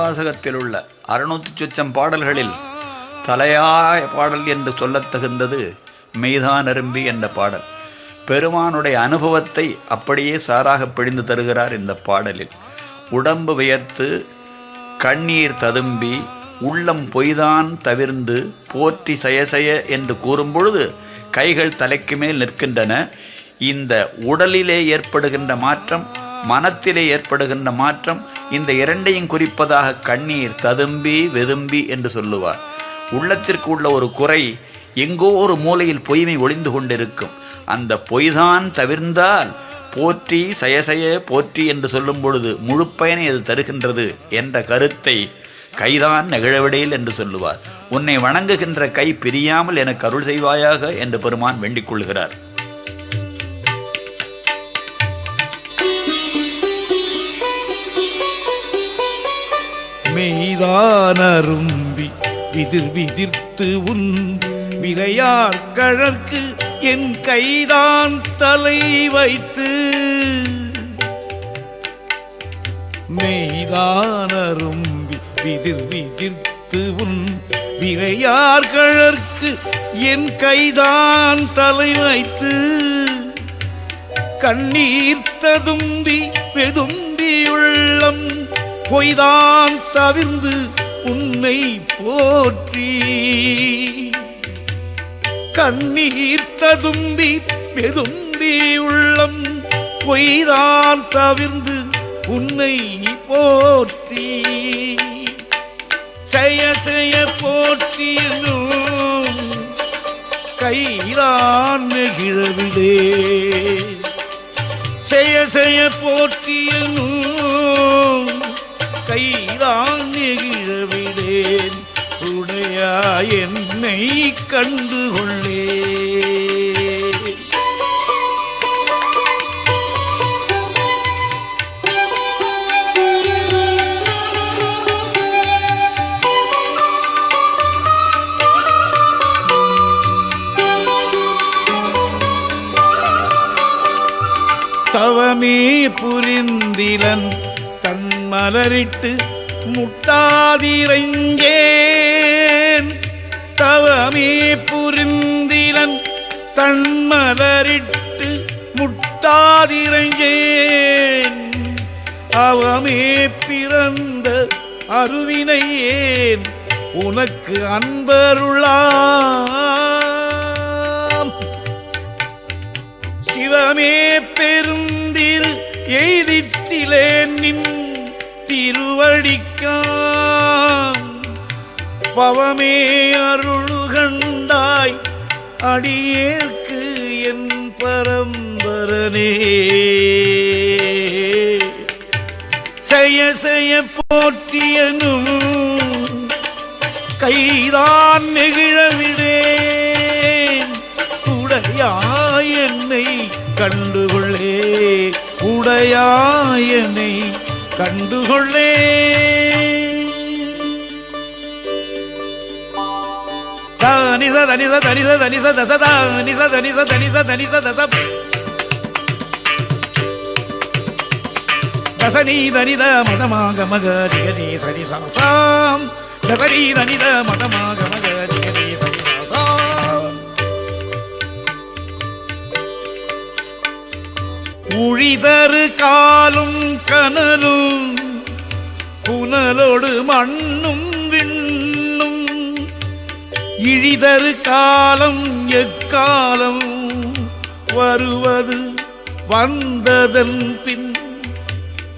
திருவாசகத்தில் உள்ள அறுநூத்தி சொச்சம் பாடல்களில் தலையாய பாடல் என்று சொல்லத் தகுந்தது மெய்தான் அரும்பி என்ற பாடல். பெருமானுடைய அனுபவத்தை அப்படியே சாராக பிழிந்து தருகிறார் இந்த பாடலில். உடம்பு வியர்த்து கண்ணீர் ததும்பி உள்ளம் பொய்தான் தவிர்ந்து போற்றி சயசய என்று கூறும்பொழுது கைகள் தலைக்கு மேல் நிற்கின்றன. இந்த உடலிலே ஏற்படுகின்ற மாற்றம் மனத்திலே ஏற்படுகின்ற மாற்றம் இந்த இரண்டையும் குறிப்பதாக கண்ணீர் ததும்பி வெதும்பி என்று சொல்லுவார். உள்ளத்திற்கு உள்ள ஒரு குறை எங்கோ ஒரு மூலையில் பொய்மை ஒளிந்து கொண்டிருக்கும். அந்த பொய்தான் தவிர்ந்தால் போற்றி சயசய போற்றி என்று சொல்லும் பொழுது முழு பயனை அது தருகின்றது என்ற கருத்தை கைதான் நெகிழவிடையில் என்று சொல்லுவார். உன்னை வணங்குகின்ற கை பிரியாமல் எனக்கு அருள் செய்வாயாக என்று பெருமான் வேண்டிக் கொள்கிறார். மெய்தானரும்பி விதிர் விதிர்த்து உன் விரையார் கழற்கு என் கைதான் தலை வைத்து. மெய்தானரும்பி விதிர் விதிர்த்து உன் விரையார் கழற்கு என் கைதான் தலை வைத்து. கண்ணீர் ததும்பி பெதும்பி உள்ளம் பொய்தான் தவிர்ந்து உன்னை போற்றி. கண்ணீர் ததும்பி பெதும்பி உள்ளம் பொய்தான் தவிர்ந்து உன்னை போற்றி. செய்ய செய்ய போற்றியும் கைதான் நெகிழவிடே செய்ய செய்ய போற்றியனும் கைதான் நெகிழவிடேன் உடையா என்னை கண்டு கொள்ளே தவமே புரிந்திலன் தன் மலரிட்டு முட்டாதிரங்கேன் தவமே புரிந்திலன் தன் மலரிட்டு முட்டாதிரங்கேன் அவமே பிறந்த அருவினையேன் உனக்கு அன்பருளாம். சிவமே பெருந்திரு எய்தித்திலே நின் திருவடிக்காம். பவமே அருளுகண்டாய் அடியேற்கு என் பரம்பரனே. செய்ய செய்ய போற்றியனும் கைதான் நெகிழவிடேன் உடையாய் என்னை கண்டுகொள்ளே. உடையாயனை கண்டுகொள்ளே. தனிச தனிச தனிச தனிச தச தனிச தனிச தனிச தனிச தச. தசனி தனித மதமாக மக ஜெகதி சரி சாம் தசனி தனித மதமாக மக உழிதரு காலும் கனலும் புனலோடு மண்ணும் விண்ணும். இழிதரு காலம் எக்காலம் வருவது வந்ததன் பின்.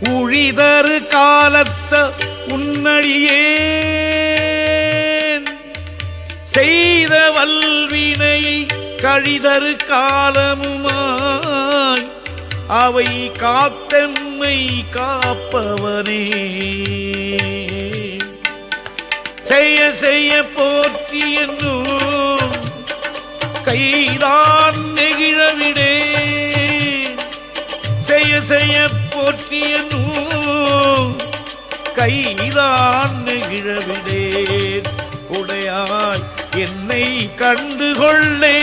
உழிதரு காலத்த உன்னடியேன். செய்த வல்வினை கழிதரு காலமுமா? அவை காத்தெம்மை காப்பவனே. செய்ய செய்ய போற்றி என்னும் கைதான் நெகிழவிடே செய்ய செய்ய போற்றி என்னும் கைதான் நெகிழவிடே உடையாய் என்னை கண்டுகொள்ளே